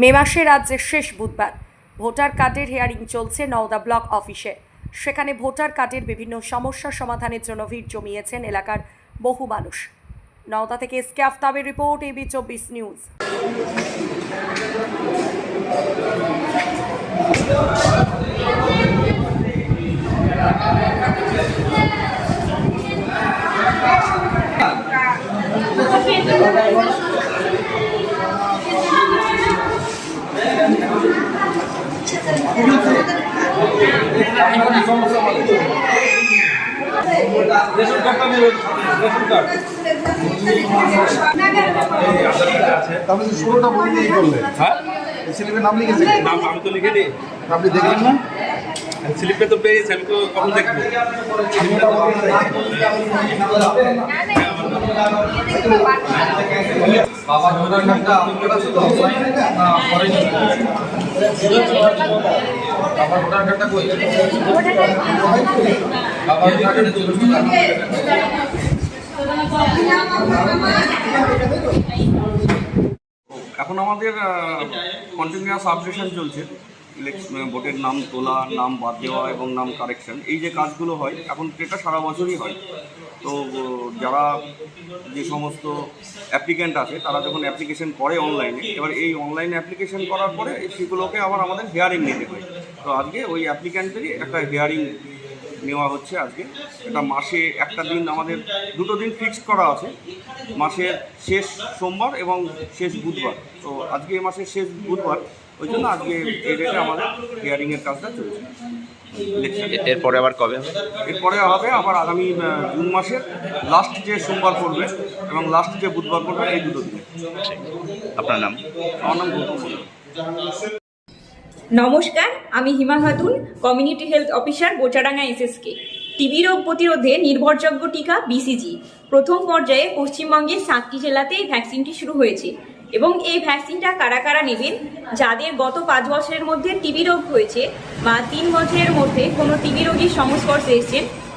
মে মাসে রাজ্যের শেষ বুধবার। ভোটার কার্ডের হিয়ারিং চলছে নওদা ব্লক অফিসে। সেখানে ভোটার কার্ডের বিভিন্ন সমস্যা সমাধানের জন্য ভিড় জমিয়েছেন এলাকার বহু মানুষ। নওদা থেকে এসকে আফতাবের রিপোর্ট এবি চব্বিশ নিউজ। রেশন কার্ডটা তাহলে যে ষোলোটা বই নিয়ে করলেন হ্যাঁ? নাম লিখেছে? নাম আমি তো লিখে দিই। আপনি দেখলেন না? স্লিপটা তো পেয়েছি আমি তো কখন দেখব? এখন আমাদের কন্টিনিউয়াস আপডেশন চলছে। ভোটের নাম তোলা, নাম বাদ দেওয়া এবং নাম কারেকশন এই যে কাজগুলো হয়, এখন এটা সারা বছরই হয়। তো, যারা যে সমস্ত অ্যাপ্লিক্যান্ট আছে, তারা যখন অ্যাপ্লিকেশন করে অনলাইনে এবার এই অনলাইনে অ্যাপ্লিকেশন করার পরে সেগুলোকে আবার আমাদের হেয়ারিং নিতে হয়। তো আজকে ওই অ্যাপ্লিক্যান্টেরই একটা হেয়ারিং নেওয়া হচ্ছে আজকে। এটা মাসে একটা দিন আমাদের দুটো দিন ফিক্সড করা আছে। মাসের শেষ সোমবার এবং শেষ বুধবার। তো আজকে এই মাসের শেষ বুধবার ওই জন্য আজকে এই ডেটে আমাদের হিয়ারিংয়ের কাজটা চলছে। এরপরে আবার কবে হবে? এরপরে হবে আবার আগামী জুন মাসের লাস্ট যে সোমবার পড়বে এবং লাস্ট যে বুধবার পড়বে এই দুটো দিন। আপনার নাম? আমার নাম গৌতম। নমস্কার, আমি Hima Khatun community health officer Bochadanga SSK TB রোগ প্রতিরোধে নির্ভরযোগ্য টিকা বিসিজি প্রথম পর্যায়ে পশ্চিমবঙ্গের সাতটি জেলাতে এই ভ্যাকসিনটি শুরু হয়েছে এবং এই ভ্যাকসিনটা কারা কারা নেবেন, যাদের গত পাঁচ বছরের মধ্যে টিবি রোগ হয়েছে বা তিন বছরের মধ্যে কোনো টিবি রোগীর সংস্পর্শে এসেছেন